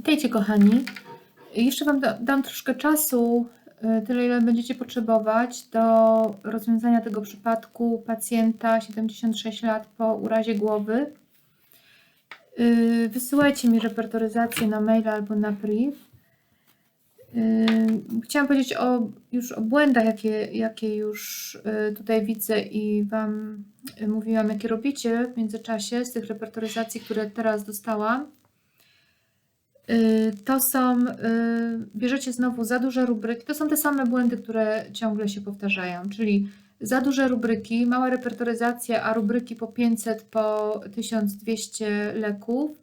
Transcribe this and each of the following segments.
Witajcie kochani. Jeszcze Wam da, dam troszkę czasu, y, tyle ile będziecie potrzebować do rozwiązania tego przypadku pacjenta 76 lat po urazie głowy. Y, Wysyłajcie mi repertoryzację na mail albo na priv. Y, Chciałam powiedzieć o, już o błędach, jakie, jakie już tutaj widzę i Wam mówiłam, jakie robicie w międzyczasie z tych repertoryzacji, które teraz dostałam. Y, To są, y, bierzecie znowu za duże rubryki. To są te same błędy, które ciągle się powtarzają, czyli za duże rubryki, mała repertoryzacja, a rubryki po 500, po 1200 leków.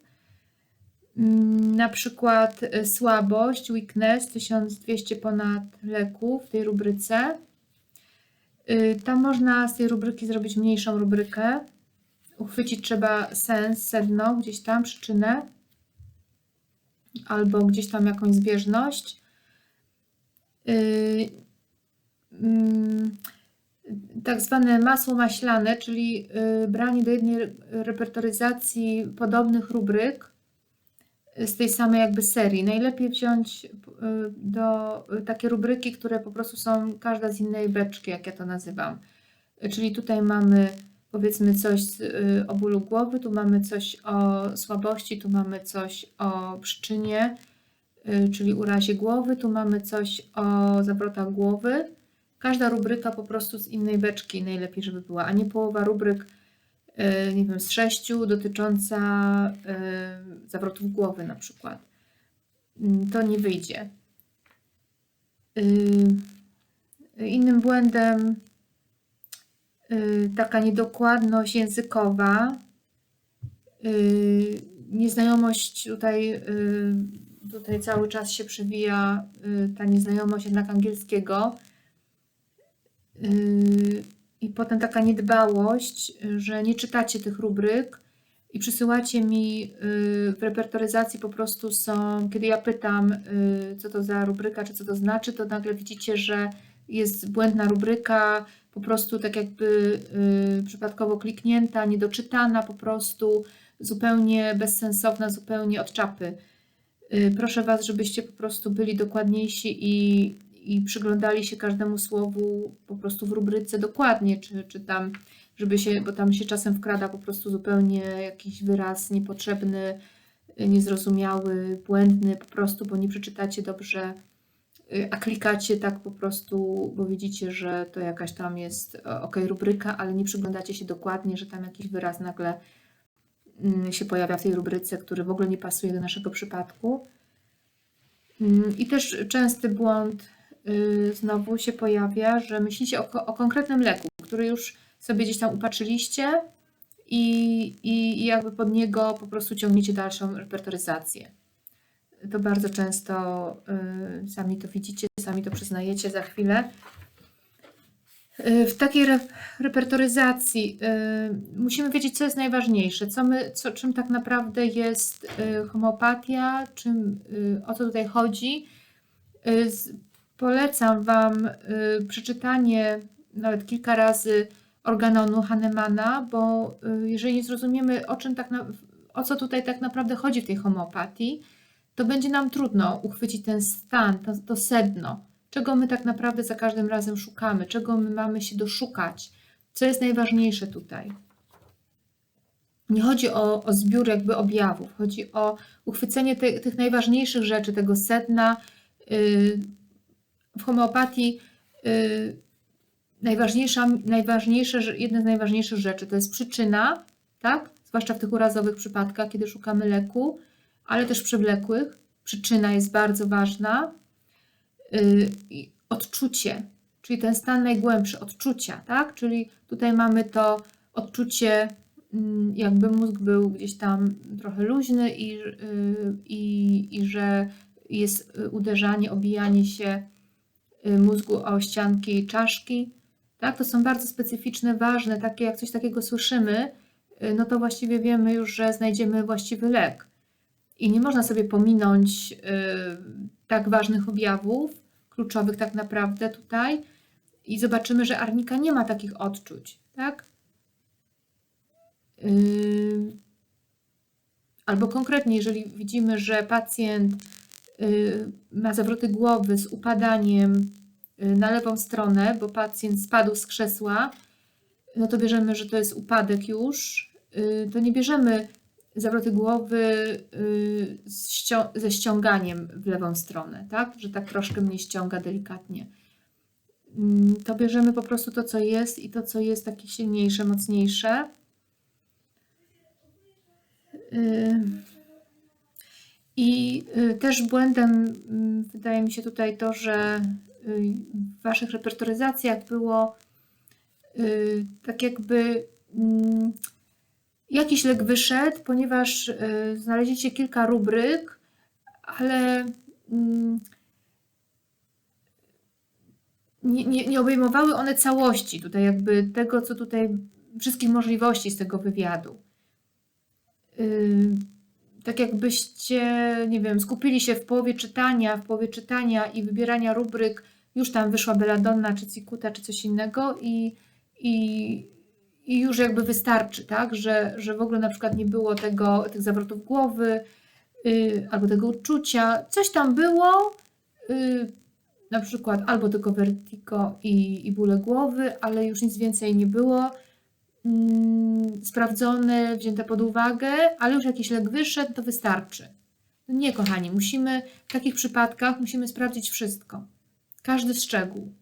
Mm, Na przykład y, słabość, weakness, 1200 ponad leków w tej rubryce. Tam można z tej rubryki zrobić mniejszą rubrykę. Uchwycić trzeba sens, sedno, gdzieś tam, przyczynę albo gdzieś tam jakąś zbieżność. Yy, mm, tak zwane masło maślane, czyli yy, branie do jednej re- repertoryzacji podobnych rubryk yy, z tej samej jakby serii. Najlepiej wziąć do takie rubryki, które po prostu są każda z innej beczki, jak ja to nazywam. Czyli tutaj mamy powiedzmy coś y, o bólu głowy, tu mamy coś o słabości, tu mamy coś o przyczynie, y, czyli urazie głowy, tu mamy coś o zawrotach głowy. Każda rubryka po prostu z innej beczki najlepiej, żeby była, a nie połowa rubryk, y, nie wiem, z sześciu dotycząca zawrotów głowy na przykład. Mm, To nie wyjdzie. Innym błędem taka niedokładność językowa, y, nieznajomość tutaj, y, tutaj cały czas się przewija y, ta nieznajomość jednak angielskiego. Y, I potem taka niedbałość, y, że nie czytacie tych rubryk i przysyłacie mi y, w repertoryzacji po prostu są, kiedy ja pytam, y, co to za rubryka, czy co to znaczy, to nagle widzicie, że jest błędna rubryka, po prostu tak jakby y, przypadkowo kliknięta, niedoczytana po prostu, zupełnie bezsensowna, zupełnie od czapy. Y, Proszę Was, żebyście po prostu byli dokładniejsi i, i przyglądali się każdemu słowu po prostu w rubryce dokładnie, czy, czy tam, żeby się, bo tam się czasem wkrada po prostu zupełnie jakiś wyraz niepotrzebny, y, niezrozumiały, błędny, po prostu, bo nie przeczytacie dobrze a klikacie tak po prostu, bo widzicie, że to jakaś tam jest ok, rubryka, ale nie przyglądacie się dokładnie, że tam jakiś wyraz nagle mm, się pojawia w tej rubryce, który w ogóle nie pasuje do naszego przypadku. Mm, I też częsty błąd y, znowu się pojawia, że myślicie o, o konkretnym leku, który już sobie gdzieś tam upatrzyliście i, i, i jakby pod niego po prostu ciągniecie dalszą repertoryzację. To bardzo często y, sami to widzicie, sami to przyznajecie za chwilę. Y, W takiej re repertoryzacji y, musimy wiedzieć, co jest najważniejsze, co my, co, czym tak naprawdę jest y, homeopatia, czym, y, o co tutaj chodzi. Y, z, polecam Wam y, przeczytanie nawet kilka razy organonu Hahnemana, bo y, jeżeli zrozumiemy, o czym tak o co tutaj tak naprawdę chodzi w tej homeopatii, to będzie nam trudno uchwycić ten stan, to, to sedno, czego my tak naprawdę za każdym razem szukamy, czego my mamy się doszukać, co jest najważniejsze tutaj. Nie chodzi o, o zbiór jakby objawów, chodzi o uchwycenie te, tych najważniejszych rzeczy, tego sedna. Yy, w homeopatii yy, najważniejsza, najważniejsze, jedna z najważniejszych rzeczy to jest przyczyna, tak? Zwłaszcza w tych urazowych przypadkach, kiedy szukamy leku, ale też przewlekłych. Przyczyna jest bardzo ważna. I odczucie, czyli ten stan najgłębszy, odczucia, tak? Czyli tutaj mamy to odczucie, mm, jakby mózg był gdzieś tam trochę luźny i, yy, i, i że jest y, uderzanie, obijanie się y, mózgu o ścianki czaszki. Tak? To są bardzo specyficzne, ważne, takie jak coś takiego słyszymy, y, no to właściwie wiemy już, że znajdziemy właściwy lek. I nie można sobie pominąć y, tak ważnych objawów, kluczowych tak naprawdę tutaj. I zobaczymy, że arnika nie ma takich odczuć, tak? Yy, Albo konkretnie, jeżeli widzimy, że pacjent y, ma zawroty głowy z upadaniem y, na lewą stronę, bo pacjent spadł z krzesła, no to bierzemy, że to jest upadek już. Y, To nie bierzemy zawroty głowy y, ścią- ze ściąganiem w lewą stronę, tak? Że tak troszkę mnie ściąga delikatnie. Mm, To bierzemy po prostu to, co jest i to, co jest takie silniejsze, mocniejsze. Y, I y, też błędem mm, wydaje mi się tutaj to, że w Waszych repertoryzacjach było tak jakby mm, jakiś lek wyszedł, ponieważ y, znaleźliście kilka rubryk, ale mm, nie, nie, nie obejmowały one całości tutaj jakby tego, co tutaj, wszystkich możliwości z tego wywiadu. Yy, tak jakbyście, nie wiem, skupili się w połowie czytania, w połowie czytania i wybierania rubryk, już tam wyszła Belladonna, czy Cikuta, czy coś innego i, i, i już jakby wystarczy, tak, że, że w ogóle na przykład nie było tego, tych zawrotów głowy, yy, albo tego uczucia, coś tam było, yy, na przykład albo tylko vertigo i, i bóle głowy, ale już nic więcej nie było mm, sprawdzone, wzięte pod uwagę, ale już jakiś lek wyszedł, to wystarczy. No Nie, kochani, musimy w takich przypadkach musimy sprawdzić wszystko. Każdy szczegół.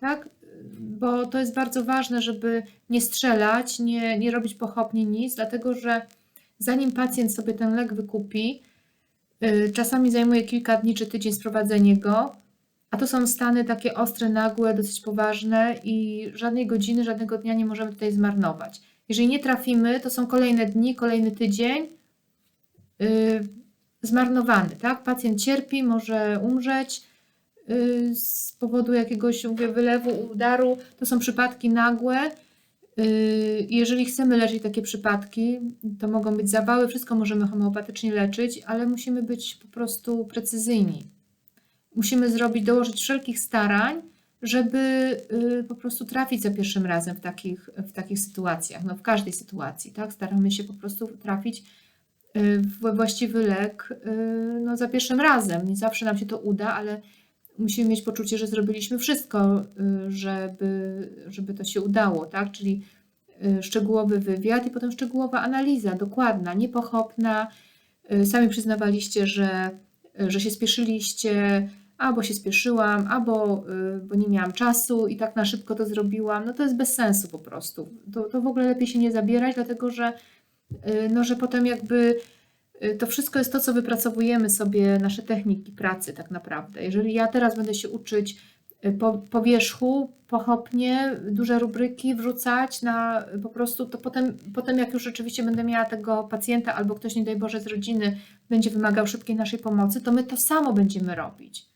Tak? Bo to jest bardzo ważne, żeby nie strzelać, nie, nie robić pochopnie nic, dlatego że zanim pacjent sobie ten lek wykupi, y, czasami zajmuje kilka dni czy tydzień sprowadzenie go, a to są stany takie ostre, nagłe, dosyć poważne i żadnej godziny, żadnego dnia nie możemy tutaj zmarnować. Jeżeli nie trafimy, to są kolejne dni, kolejny tydzień yy, zmarnowany, tak? Pacjent cierpi, może umrzeć z powodu jakiegoś mówię, wylewu, udaru. To są przypadki nagłe. Yy, jeżeli chcemy leczyć takie przypadki, to mogą być zawały, wszystko możemy homeopatycznie leczyć, ale musimy być po prostu precyzyjni musimy zrobić, dołożyć wszelkich starań, żeby y, po prostu trafić za pierwszym razem w takich, w takich sytuacjach, no w każdej sytuacji, tak? Staramy się po prostu trafić y, w właściwy lek y, no, za pierwszym razem. Nie zawsze nam się to uda, ale musimy mieć poczucie, że zrobiliśmy wszystko, żeby, żeby to się udało, tak? Czyli szczegółowy wywiad i potem szczegółowa analiza, dokładna, niepochopna. Sami przyznawaliście, że, że się spieszyliście, albo się spieszyłam, albo y, bo nie miałam czasu i tak na szybko to zrobiłam, no to jest bez sensu po prostu. To, to w ogóle lepiej się nie zabierać, dlatego że, y, no, że potem jakby y, to wszystko jest to, co wypracowujemy sobie, nasze techniki pracy tak naprawdę. Jeżeli ja teraz będę się uczyć po, po wierzchu, pochopnie, duże rubryki wrzucać na po prostu, to potem, potem jak już rzeczywiście będę miała tego pacjenta albo ktoś, nie daj Boże, z rodziny będzie wymagał szybkiej naszej pomocy, to my to samo będziemy robić.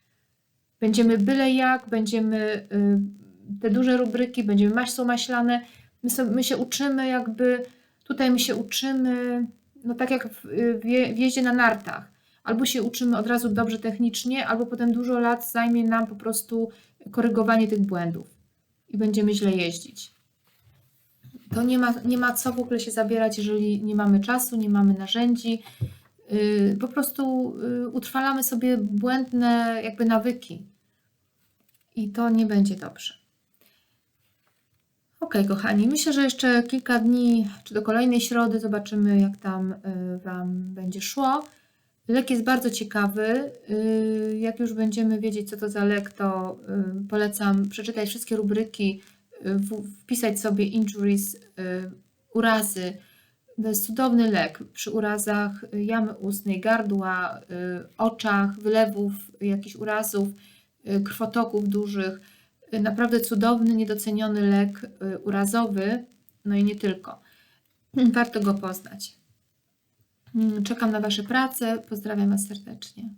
Będziemy byle jak, będziemy y, te duże rubryki, będziemy masło maślane. My, sobie, my się uczymy jakby, tutaj my się uczymy, no tak jak w, w, w jeździe na nartach. Albo się uczymy od razu dobrze technicznie, albo potem dużo lat zajmie nam po prostu korygowanie tych błędów i będziemy źle jeździć. To nie ma, nie ma co w ogóle się zabierać, jeżeli nie mamy czasu, nie mamy narzędzi. Yy, po prostu yy, utrwalamy sobie błędne jakby nawyki i to nie będzie dobrze. Ok, kochani, myślę, że jeszcze kilka dni, czy do kolejnej środy, zobaczymy, jak tam y, Wam będzie szło. Lek jest bardzo ciekawy. Y, jak już będziemy wiedzieć, co to za lek, to y, polecam przeczytać wszystkie rubryki, wpisać sobie injuries, urazy. To jest cudowny lek przy urazach jamy ustnej, gardła, oczach, wylewów, jakichś urazów krwotoków dużych. Naprawdę cudowny, niedoceniony lek y, urazowy, no i nie tylko. Warto go poznać. Mm, czekam na Wasze prace. Pozdrawiam Was serdecznie.